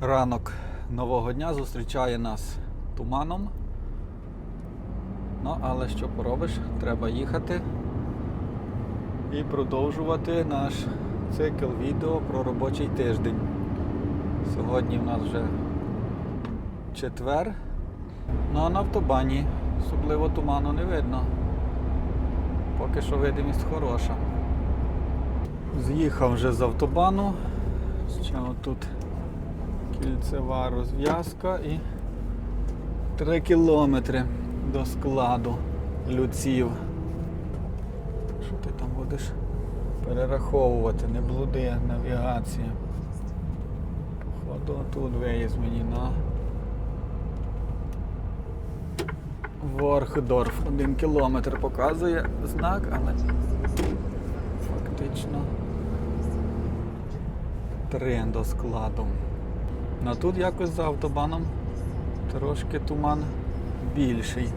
Ранок нового дня зустрічає нас туманом. Ну, але що поробиш? Треба їхати і продовжувати наш цикл відео про робочий тиждень. Сьогодні в нас вже четвер. Ну а на автобані особливо туману не видно. Поки що видимість хороша. З'їхав вже з автобану. Ще отут кільцева розв'язка і 3 кілометри до складу люців. Що ти там будеш перераховувати? Не блуди, навігація. Походу тут виїзд мені на Ворхдорф. Один кілометр показує знак, але фактично три до складу. А тут якось за автобаном трошки туман більший,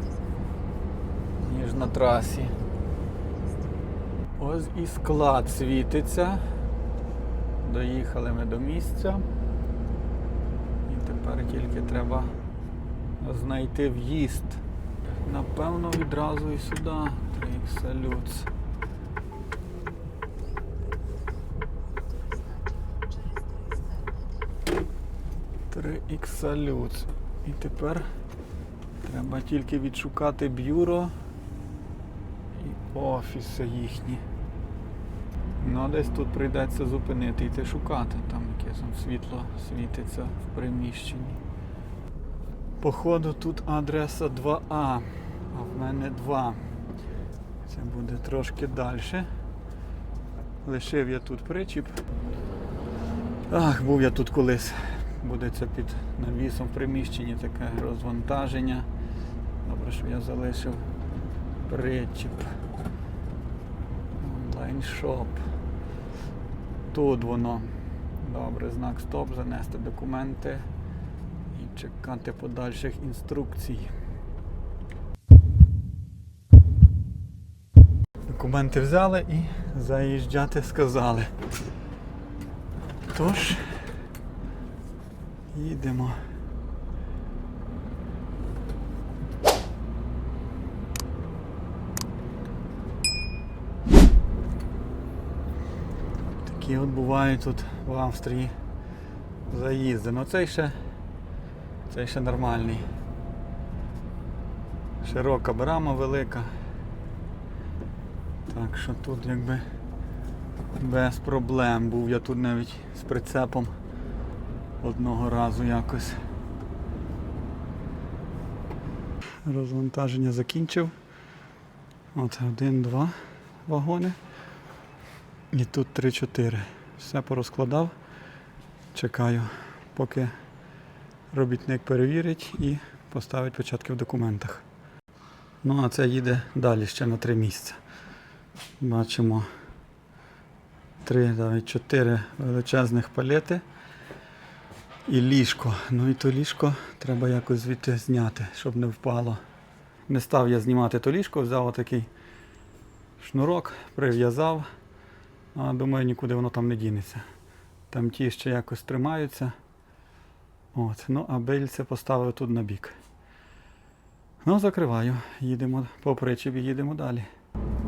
ніж на трасі. Ось і склад світиться. Доїхали ми до місця. І тепер тільки треба знайти в'їзд. Напевно, відразу і сюди. Триксалюц. 3X Salute. І тепер треба тільки відшукати бюро і офіси їхні. Ну, десь тут прийдеться зупинити йти шукати, там яке там світло світиться в приміщенні. Походу тут адреса 2А, а в мене 2. Це буде трошки далі. Лишив я тут причіп. Ах, був я тут колись. Буде це під навісом в приміщенні таке розвантаження. Добре, що я залишив причіп. Онлайн-шоп. Тут воно. Добре, знак стоп, занести документи і чекати подальших інструкцій. Документи взяли і заїжджати сказали. Тож, їдемо. Такі от бувають тут в Австрії заїзди. Ну цей ще, цей ще нормальний. Широка брама велика. Так що тут якби без проблем. Був я тут навіть з прицепом одного разу якось. Розвантаження закінчив. От один-два вагони. І тут 3-4. Все порозкладав. Чекаю, поки робітник перевірить і поставить початки в документах. Ну а це їде далі ще на три місця. Бачимо три, навіть чотири величезних палети і ліжко. Ну і то ліжко треба якось звідти зняти, щоб не впало. Не став я знімати то ліжко, взяв отакий шнурок, прив'язав. А думаю, нікуди воно там не дінеться. Там ті ще якось тримаються. От. Ну, а бильце поставив тут на бік. Ну, закриваю. Їдемо по причепі, їдемо далі.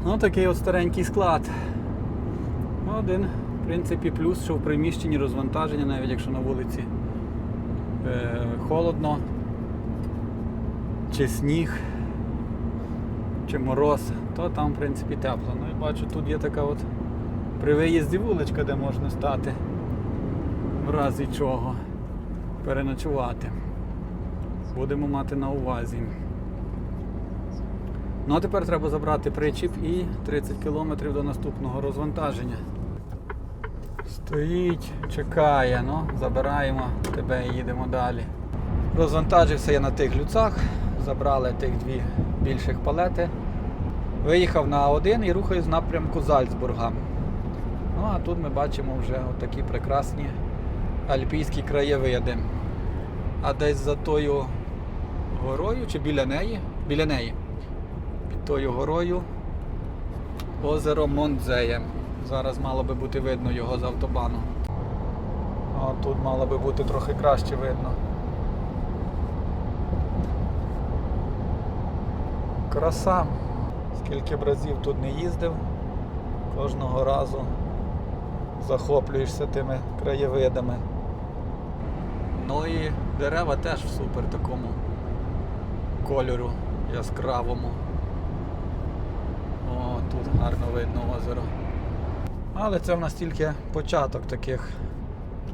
Ну, такий от старенький склад. Один, в принципі, плюс, що в приміщенні розвантаження, навіть якщо на вулиці холодно, чи сніг, чи мороз, то там, в принципі, тепло. Ну і бачу, тут є така от при виїзді вуличка, де можна стати в разі чого переночувати. Будемо мати на увазі. Ну а тепер треба забрати причіп і 30 кілометрів до наступного розвантаження. Стоїть, чекає, ну, забираємо тебе і їдемо далі. Розвантажився я на тих люцах, забрали тих дві більших палети. Виїхав на один і рухаюсь в напрямку Зальцбурга. Ну а тут ми бачимо вже такі прекрасні альпійські краєвиди. А десь за тою горою чи біля неї? Біля неї. Під тою горою озеро Монтзеє. Зараз мало би бути видно його з автобану. А тут мало би бути трохи краще видно. Краса. Скільки б разів тут не їздив, кожного разу захоплюєшся тими краєвидами. Ну і дерева теж в супер такому кольору яскравому. О, тут гарно видно озеро. Але це в нас тільки початок таких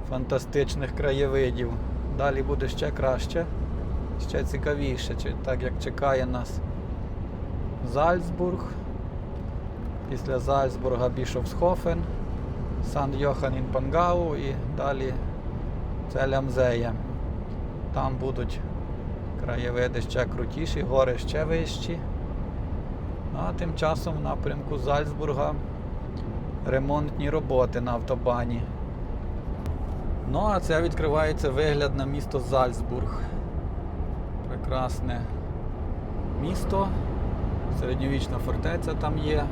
фантастичних краєвидів. Далі буде ще краще, ще цікавіше, так як чекає нас Зальцбург. Після Зальцбурга Бішофсхофен, сан йохан ін пангау і далі Целямзеє. Там будуть краєвиди ще крутіші, гори ще вищі. Ну, А тим часом в напрямку Зальцбурга ремонтні роботи на автобані. Ну, а це відкривається вигляд на місто Зальцбург. Прекрасне місто, середньовічна фортеця там є,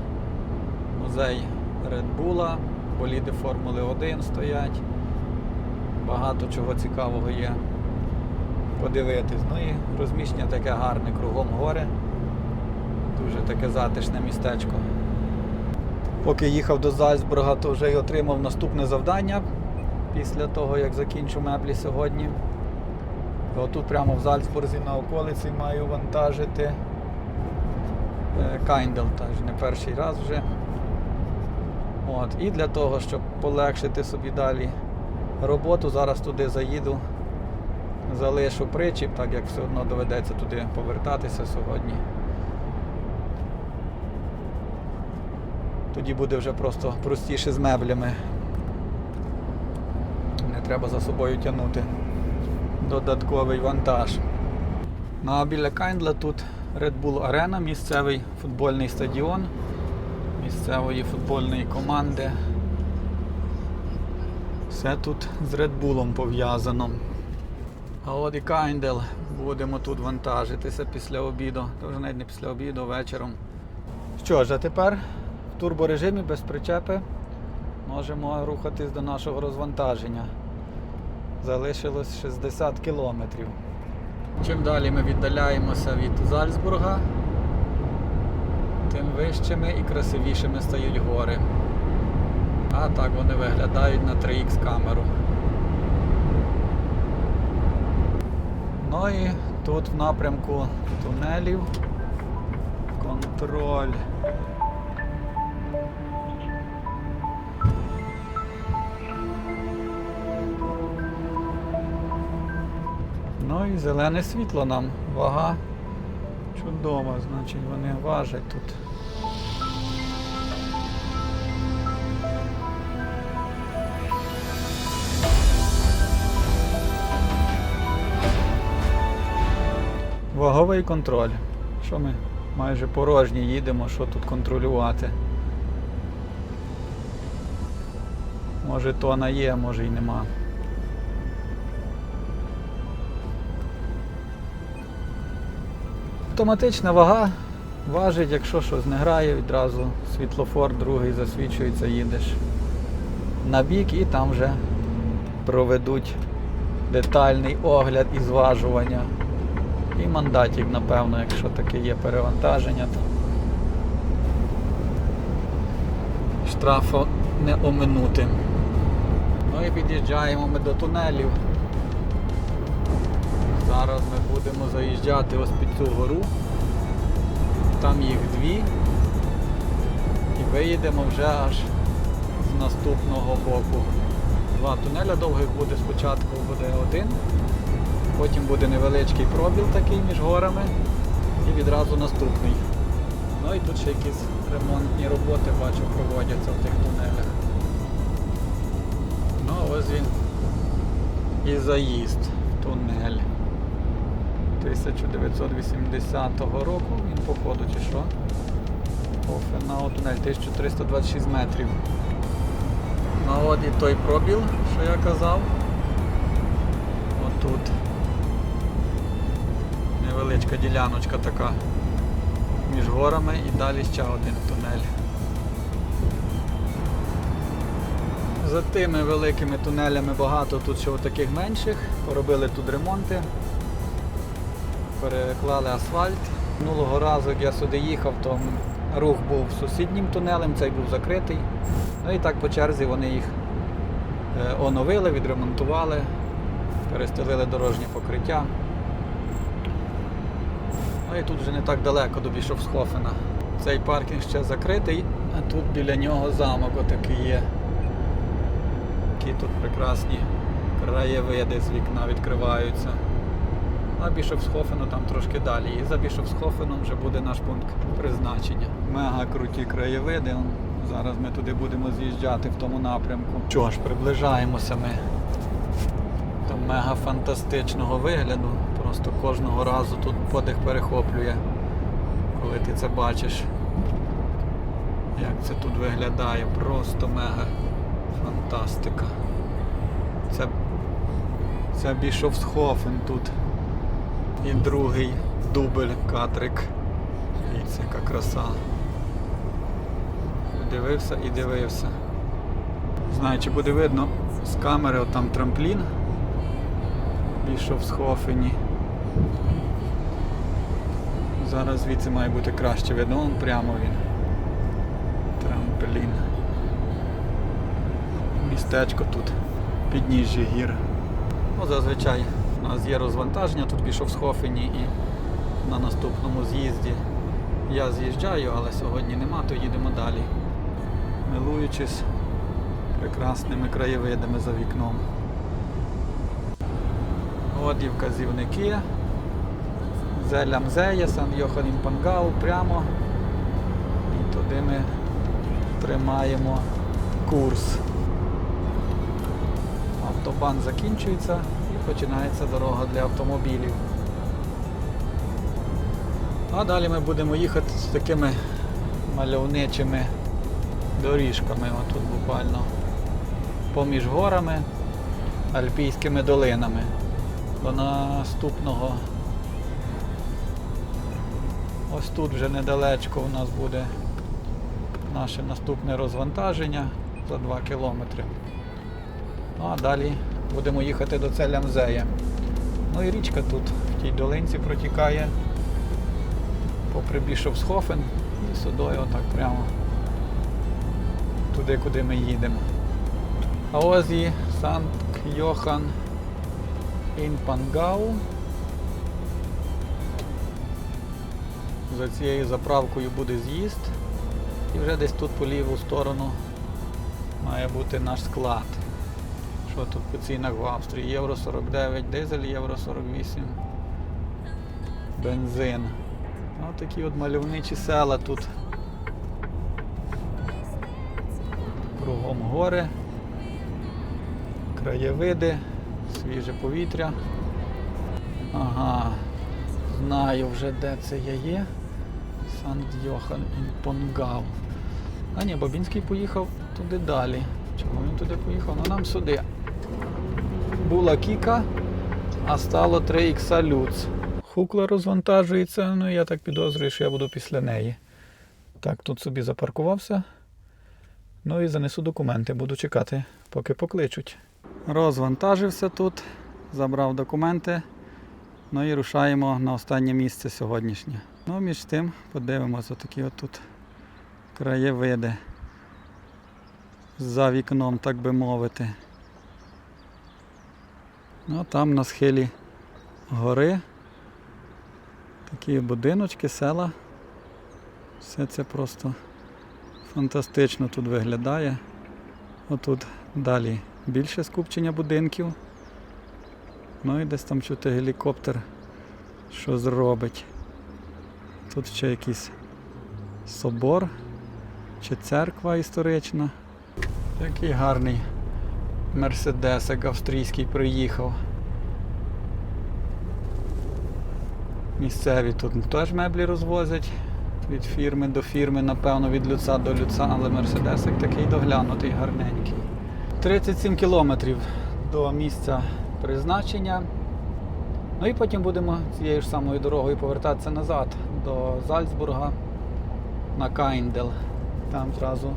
музей Редбула, боліди Формули 1 стоять. Багато чого цікавого є подивитись. Ну і розміщення таке гарне, кругом гори. Дуже таке затишне містечко. Поки їхав до Зальцбурга, то вже й отримав наступне завдання після того, як закінчу меблі сьогодні. І Отут прямо в Зальцбурзі на околиці маю вантажити е, Кайндел, теж не перший раз вже. От. І для того, щоб полегшити собі далі роботу, зараз туди заїду, залишу причіп, так як все одно доведеться туди повертатися сьогодні. Тоді буде вже просто простіше з меблями. Не треба за собою тягнути додатковий вантаж. Ну а біля Кайндла тут Red Bull Arena, місцевий футбольний стадіон місцевої футбольної команди. Все тут з Red Bull пов'язано. А от і Кайндел будемо тут вантажитися після обіду. Та вже навіть не після обіду, вечором. Що ж, а тепер в турборежимі без причепи можемо рухатись до нашого розвантаження. Залишилось 60 кілометрів. Чим далі ми віддаляємося від Зальцбурга, тим вищими і красивішими стають гори. А так вони виглядають на 3х камеру. Ну і тут в напрямку тунелів контроль. І зелене світло нам. Вага чудова, значить вони важать тут. Ваговий контроль. Що ми майже порожні їдемо, що тут контролювати? Може тона є, може й нема. Автоматична вага важить, якщо щось не грає, відразу світлофор другий засвічується, їдеш на бік і там вже проведуть детальний огляд і зважування. І мандатів, напевно, якщо таке є перевантаження, то штрафу не оминути. Ну і під'їжджаємо ми до тунелів. Зараз ми будемо заїжджати ось під цю гору. Там їх дві. І виїдемо вже аж з наступного боку. Два тунеля довгих буде спочатку буде один, потім буде невеличкий пробіл такий між горами і відразу наступний. Ну і тут ще якісь ремонтні роботи бачу проводяться в тих тунелях. Ну ось він і заїзд в тунель. 1980 року він походу чи що? Офенау тунель 1326 метрів. Ну от і той пробіл, що я казав. Отут. Невеличка діляночка така між горами і далі ще один тунель. За тими великими тунелями багато тут ще таких менших. Поробили тут ремонти, переклали асфальт. Минулого разу, як я сюди їхав, то рух був сусіднім тунелем, цей був закритий. Ну і так по черзі вони їх е, оновили, відремонтували, перестелили дорожнє покриття. Ну і тут вже не так далеко до Бішовсхофена. Цей паркінг ще закритий, а тут біля нього замок отакий є. Які тут прекрасні краєвиди з вікна відкриваються. А Бішовсхофену там трошки далі. І за Бішовсхофеном вже буде наш пункт призначення. Мега круті краєвиди. Зараз ми туди будемо з'їжджати в тому напрямку. Що ж, приближаємося ми до мега фантастичного вигляду. Просто кожного разу тут подих перехоплює, коли ти це бачиш. Як це тут виглядає, просто мега фантастика. Це, це Бішовсхофен тут. І другий дубль Катрик. І це яка краса. Дивився і дивився. Знаю, чи буде видно з камери от там трамплін. Бішовсхофені. Зараз звідси має бути краще видно, Вон прямо він. Трамплін. Містечко тут, підніжжя гір. Ну, зазвичай у нас є розвантаження, тут пішов з Хофені і на наступному з'їзді я з'їжджаю, але сьогодні нема, то їдемо далі. Милуючись прекрасними краєвидами за вікном. От і вказівники. Зеля Мзея, Сан Йоханін Пангау прямо. І туди ми тримаємо курс. Автобан закінчується починається дорога для автомобілів. А далі ми будемо їхати з такими мальовничими доріжками. Отут буквально поміж горами, альпійськими долинами. До наступного ось тут вже недалечко у нас буде наше наступне розвантаження за 2 кілометри. Ну а далі будемо їхати до целя музея. Ну і річка тут в тій долинці протікає попри Бішовсхофен і сюдою отак прямо туди, куди ми їдемо. А ось і Санкт Йохан Інпангау. За цією заправкою буде з'їзд. І вже десь тут по ліву сторону має бути наш склад. Що тут по цінах в Австрії? Євро 49 дизель, євро 48 бензин. Ось такі от мальовничі села тут. Кругом гори, краєвиди, свіже повітря. Ага, знаю вже де це я є. Санкт Йохан Інпонгау. А ні, Бабінський поїхав туди далі. Чому він туди поїхав? Ну нам сюди. Була Кіка, а стало 3х Люц. Хукла розвантажується, ну я так підозрюю, що я буду після неї. Так, тут собі запаркувався. Ну і занесу документи, буду чекати, поки покличуть. Розвантажився тут, забрав документи. Ну і рушаємо на останнє місце сьогоднішнє. Ну, між тим подивимося такі от тут краєвиди. За вікном, так би мовити. Ну, там на схилі гори. Такі будиночки, села. Все це просто фантастично тут виглядає. Отут далі більше скупчення будинків. Ну і десь там чути гелікоптер, що зробить. Тут ще якийсь собор чи церква історична. Який гарний мерседесик австрійський приїхав. Місцеві тут теж меблі розвозять від фірми до фірми, напевно, від люца до люца, але мерседесик такий доглянутий, гарненький. 37 кілометрів до місця призначення. Ну і потім будемо цією ж самою дорогою повертатися назад до Зальцбурга на Кайндел. Там зразу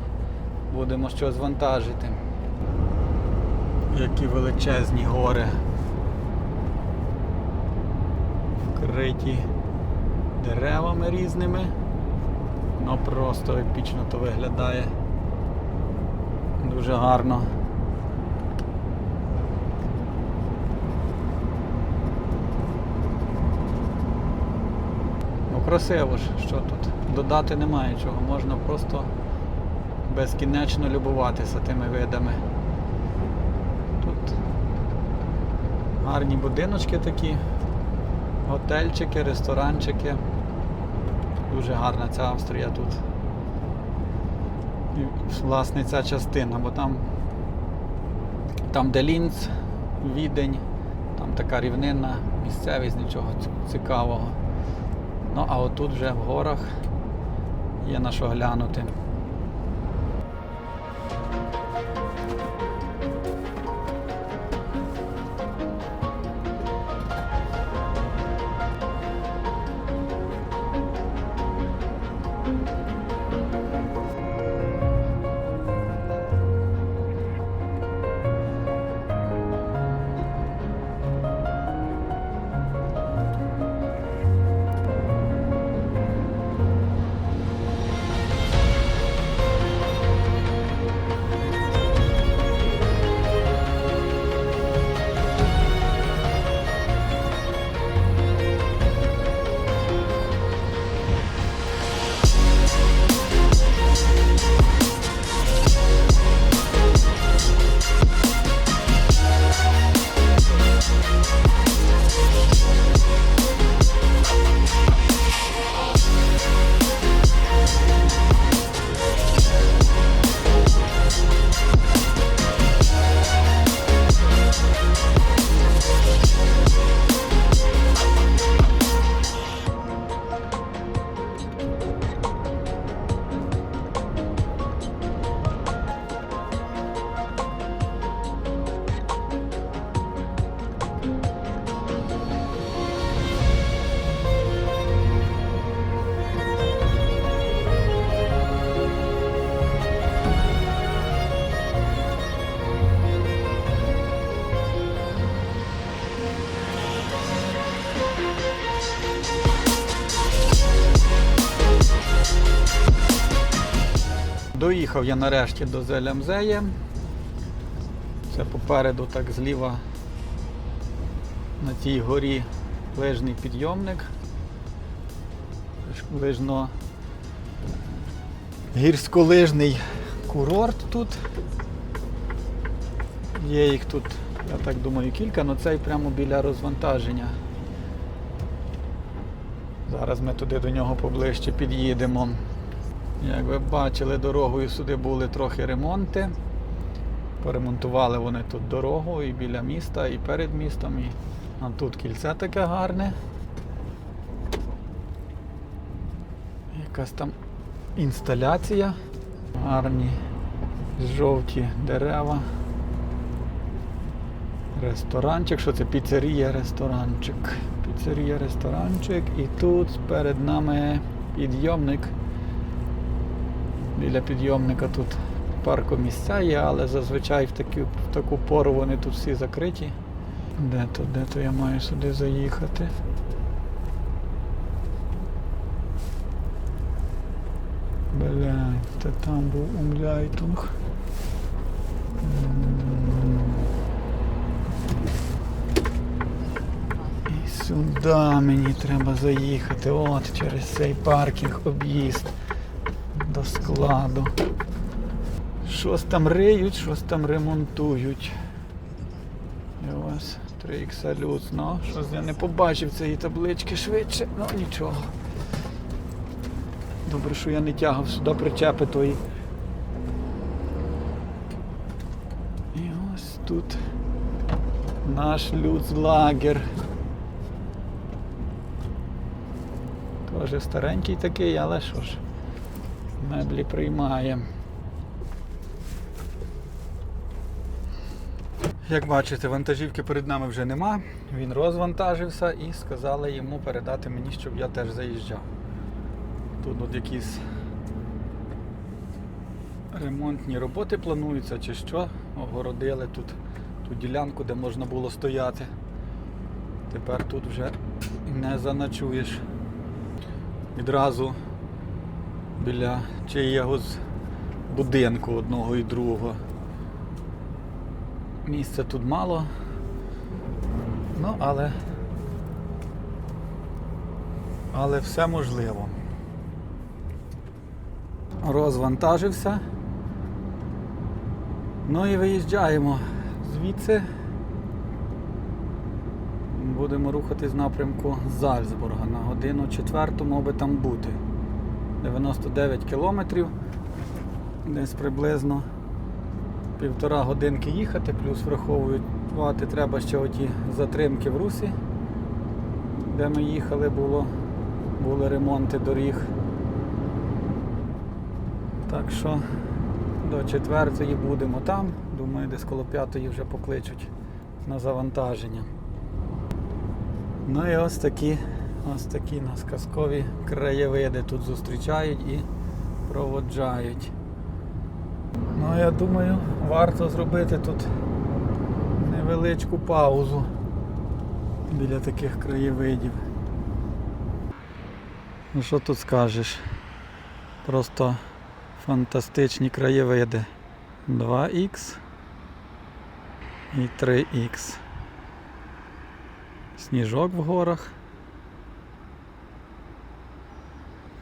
будемо щось вантажити. Які величезні гори. Вкриті деревами різними. Ну просто епічно то виглядає. Дуже гарно. Ну красиво ж, що тут. Додати немає чого, можна просто безкінечно любуватися тими видами. Тут гарні будиночки такі, готельчики, ресторанчики. Дуже гарна ця Австрія тут. І, власне ця частина, бо там, там де Лінц, Відень, там така рівнинна місцевість, нічого цікавого. Ну а отут вже в горах є на що глянути. Доїхав я нарешті до Зелямзеє. Це попереду так зліва на тій горі лижний підйомник. Лижно гірськолижний курорт тут. Є їх тут, я так думаю, кілька, але цей прямо біля розвантаження. Зараз ми туди до нього поближче під'їдемо. Як ви бачили, дорогою сюди були трохи ремонти. Поремонтували вони тут дорогу і біля міста, і перед містом. І... А тут кільце таке гарне. Якась там інсталяція. Гарні жовті дерева. Ресторанчик, що це? Піцерія, ресторанчик. Піцерія, ресторанчик. І тут перед нами підйомник. Біля підйомника тут паркомісця є, але зазвичай в таку, в таку пору вони тут всі закриті. Де то, де то я маю сюди заїхати? Блядь, та там був умляйтунг. І сюди мені треба заїхати. От через цей паркінг об'їзд до складу. Щось там риють, щось там ремонтують. І ось 3 салют. Ну, щось я не побачив цієї таблички швидше, ну нічого. Добре, що я не тягав сюди причепи тої. І ось тут наш люцлагер. Теж старенький такий, але що ж, меблі приймає. Як бачите, вантажівки перед нами вже нема. Він розвантажився і сказали йому передати мені, щоб я теж заїжджав. Тут от якісь ремонтні роботи плануються чи що. Огородили тут ту ділянку, де можна було стояти. Тепер тут вже не заночуєш. Відразу біля чиєгось будинку одного і другого. Місця тут мало. Ну, але. Але все можливо. Розвантажився. Ну і виїжджаємо звідси. Будемо рухатись в напрямку Зальцбурга. На годину четверту мав би там бути. 99 кілометрів. Десь приблизно півтора годинки їхати, плюс враховувати треба ще оті затримки в Русі, де ми їхали, було, були ремонти доріг. Так що до четвертої будемо там. Думаю, десь коло п'ятої вже покличуть на завантаження. Ну і ось такі, ось такі нас казкові краєвиди тут зустрічають і проводжають. Ну, я думаю, варто зробити тут невеличку паузу біля таких краєвидів. Ну що тут скажеш? Просто фантастичні краєвиди. 2х і 3х. Сніжок в горах.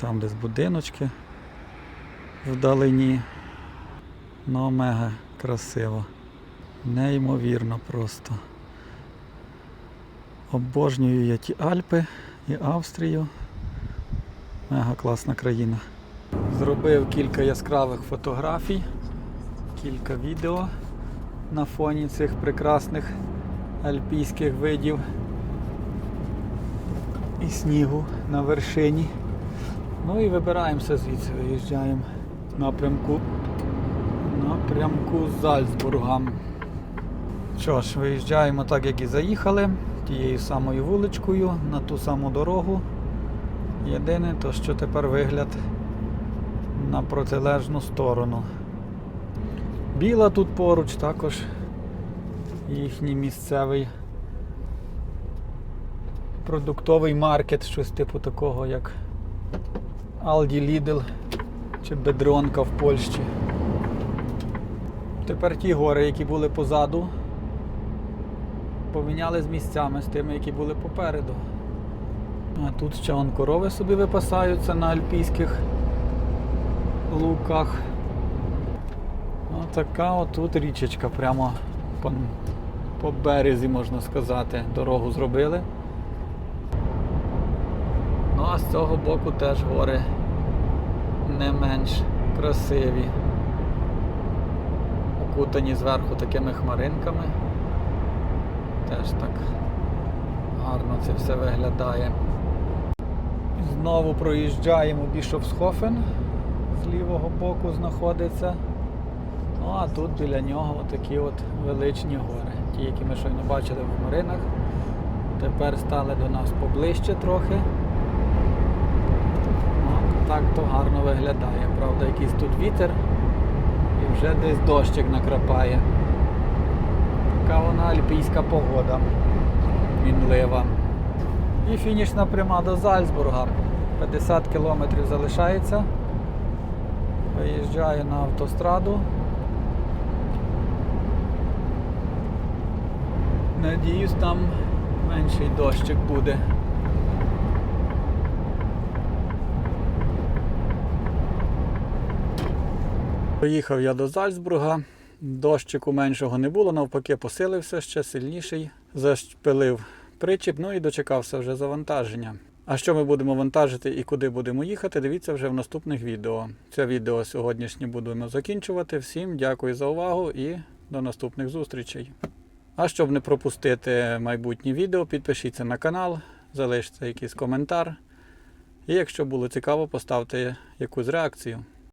Там десь будиночки вдалині. Ну, мега красиво. Неймовірно просто. Обожнюю я ті Альпи і Австрію. Мега класна країна. Зробив кілька яскравих фотографій, кілька відео на фоні цих прекрасних альпійських видів і снігу на вершині. Ну і вибираємося звідси, виїжджаємо напрямку напрямку Зальцбурга. Що ж, виїжджаємо так, як і заїхали, тією самою вуличкою на ту саму дорогу. Єдине, то що тепер вигляд на протилежну сторону. Біла тут поруч, також їхній місцевий продуктовий маркет, щось типу такого, як Aldi Lidl чи Бедронка в Польщі. Тепер ті гори, які були позаду, поміняли з місцями з тими, які були попереду. А тут ще он корови собі випасаються на альпійських луках. Отака отут річечка прямо по березі, можна сказати, дорогу зробили. А з цього боку теж гори не менш красиві. Окутані зверху такими хмаринками. Теж так гарно це все виглядає. Знову проїжджаємо Бішофсхофен, з лівого боку знаходиться. Ну а тут біля нього такі от величні гори. Ті, які ми щойно бачили в хмаринах. Тепер стали до нас поближче трохи. Так то гарно виглядає. Правда, якийсь тут вітер і вже десь дощик накрапає. Така вона альпійська погода. Мінлива. І фінішна пряма до Зальцбурга. 50 кілометрів залишається. Виїжджаю на автостраду. Надіюсь, там менший дощик буде. Поїхав я до Зальцбурга. Дощику меншого не було, навпаки, посилився ще сильніший. Зашпилив причіп, ну і дочекався вже завантаження. А що ми будемо вантажити і куди будемо їхати, дивіться вже в наступних відео. Це відео сьогоднішнє будемо закінчувати. Всім дякую за увагу і до наступних зустрічей. А щоб не пропустити майбутні відео, підпишіться на канал, залиште якийсь коментар. І якщо було цікаво, поставте якусь реакцію.